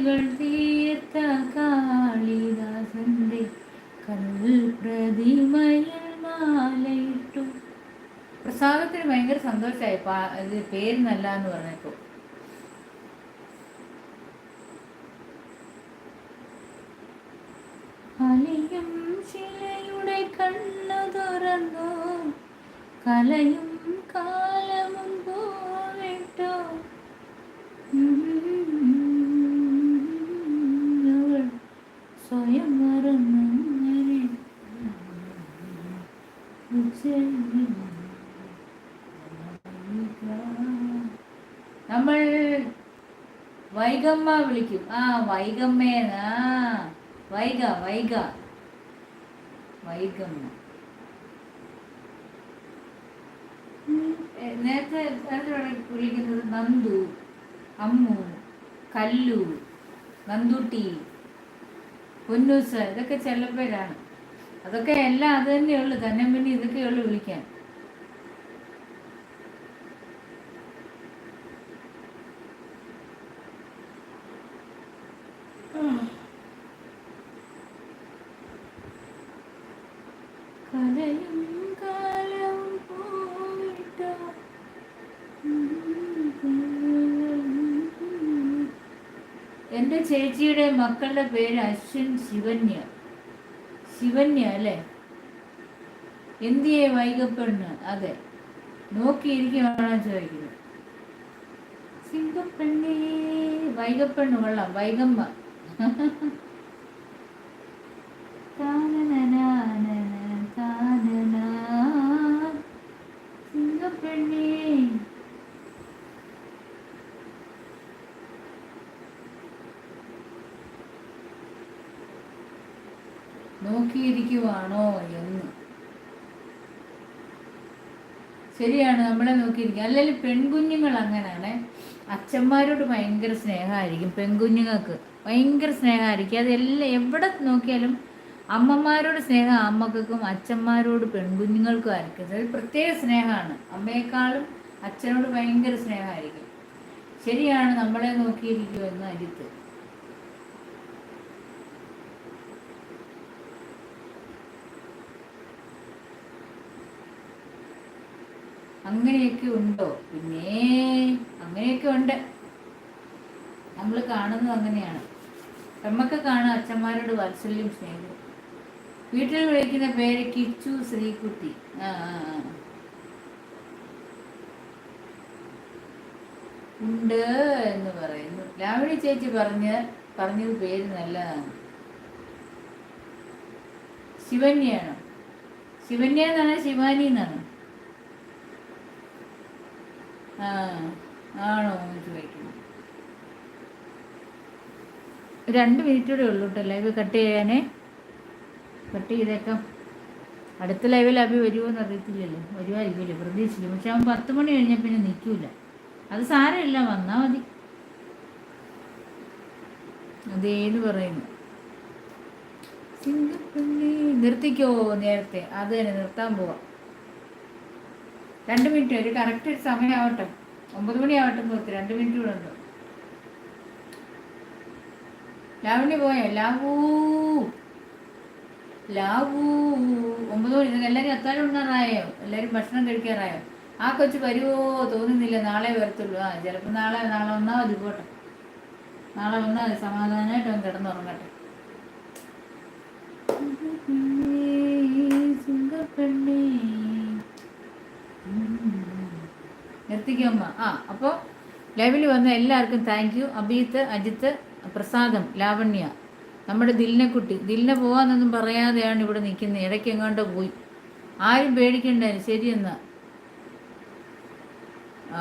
ശില്പികൾ തീർത്ത കാളിദാസന്റെ കൽപ്രതിമയിൽ മാലയിട്ടു. പ്രസാദത്തിന് ഭയങ്കര സന്തോഷമായി. ഇത് പേര് നല്ല എന്ന് പറഞ്ഞപ്പോ. അലയും ശിലയുടെ കണ്ണു തുറന്നു. കലയും കാലമും സ്വയം മറന്നങ്ങനെ നമ്മൾ വൈകമ്മ വിളിക്കും. ആ വൈകമ്മേന വൈക വൈക വൈകമ്മ നേരത്തെ വിളിക്കുന്നത് നന്ദു അമ്മു കല്ലു നന്ദുട്ടി. പൊന്നൂസ് ഇതൊക്കെ ചെല്ലപ്പേരാണ് അതൊക്കെ എല്ലാം അത് തന്നെയുള്ളു തന്നെ പിന്നെ ഇതൊക്കെയുള്ളു വിളിക്കാൻ. കലേ എന്റെ ചേച്ചിയുടെ മക്കളുടെ പേര് അശ്വിൻ ശിവന്യ. ശിവന്യ അല്ലേ? എന്തിയെ വൈകപ്പെണ്ണ് അതെ. നോക്കിയിരിക്കുകയാണോ ചോദിക്കുന്നത്. സിംഗപ്പെണ്ണേ വൈകപ്പെണ്ണ് കൊള്ളാം. വൈകമ്മ. നോക്കിയിരിക്കുവാണോ എന്ന്. ശരിയാണ് നമ്മളെ നോക്കിയിരിക്കുക. അല്ലെങ്കിൽ പെൺകുഞ്ഞുങ്ങൾ അങ്ങനെയാണ് അച്ഛന്മാരോട് ഭയങ്കര സ്നേഹമായിരിക്കും പെൺകുഞ്ഞുങ്ങൾക്ക്. ഭയങ്കര സ്നേഹമായിരിക്കും. അതെല്ലാം എവിടെ നോക്കിയാലും അമ്മമാരോട് സ്നേഹം അമ്മക്കും അച്ഛന്മാരോട് പെൺകുഞ്ഞുങ്ങൾക്കും ആയിരിക്കും. അത് പ്രത്യേക സ്നേഹമാണ്. അമ്മയെക്കാളും അച്ഛനോട് ഭയങ്കര സ്നേഹമായിരിക്കും. ശരിയാണ് നമ്മളെ നോക്കിയിരിക്കുമെന്ന് അരിത്ത്. അങ്ങനെയൊക്കെ ഉണ്ടോ? പിന്നെ അങ്ങനെയൊക്കെ ഉണ്ട്. നമ്മൾ കാണുന്നത് അങ്ങനെയാണ്. നമ്മക്ക് കാണാം അച്ഛന്മാരോട് വാത്സല്യം സ്നേഹം. വീട്ടിൽ വിളിക്കുന്ന പേര് കിച്ചു ശ്രീകുട്ടി. ആ ഉണ്ട് എന്ന് പറയുന്നു. ലാവണി ചേച്ചി പറഞ്ഞ് പറഞ്ഞത് പേര് നല്ലതാണ്. ശിവന്യാണോ. ശിവന്യ എന്നാണ് ശിവാനി എന്നാണ്. രണ്ട് മിനിറ്റ് കൂടെ ഉള്ളൂ കേട്ടോ ലൈവ് കട്ട് ചെയ്യാനേ. കട്ട് ചെയ്തേക്കാം. അടുത്ത ലൈവിൽ അഭി വരുമോ എന്ന് അറിയത്തില്ലല്ലോ. വരുമായിരിക്കുമല്ലോ പ്രതീക്ഷിക്കും പക്ഷെ അവൻ പത്ത് മണി കഴിഞ്ഞാൽ പിന്നെ നിൽക്കൂല. അത് സാരമില്ല വന്നാൽ മതി. അതേന്ന് പറയുന്നു. നിർത്തിക്കോ നേരത്തെ? അത് തന്നെ നിർത്താൻ പോവാം. രണ്ട് മിനിറ്റ് ഒരു കറക്റ്റ് സമയമാവട്ടെ ഒമ്പത് മണിയാവട്ടെ നിർത്തി രണ്ട് മിനിറ്റ് കൂടെ ഉണ്ട്. ലാവണി പോയോ? ലാവൂ. ലാവൂ. ഒമ്പത് മണി. എല്ലാവരും എത്താനും ഉണ്ണാറായോ? എല്ലാവരും ഭക്ഷണം കഴിക്കാറായോ? ആ കൊച്ചു വരുമോ തോന്നുന്നില്ല. നാളെ വരത്തുള്ളൂ. ആ ചിലപ്പോൾ നാളെ നാളെ വന്നാൽ മതി പോട്ടെ. നാളെ വന്നാൽ മതി. സമാധാനമായിട്ട് അവൻ കിടന്നുറങ്ങട്ടെ. സുഖപ്പെണ്ണേ. നിർത്തിക്കമ്മ ആ അപ്പോൾ ലൈവിൽ വന്ന എല്ലാവർക്കും താങ്ക് യു അബീത്ത് അജിത്ത് പ്രസാദം ലാവണ്യ. നമ്മുടെ ദിലിനെക്കുട്ടി. ദിലിനെ പോകാമെന്നൊന്നും പറയാതെയാണ് ഇവിടെ നിൽക്കുന്നത് ഇടയ്ക്ക് എങ്ങാണ്ടോ പോയി. ആരും പേടിക്കണ്ടായിരുന്നു ശരിയെന്നാ. ആ.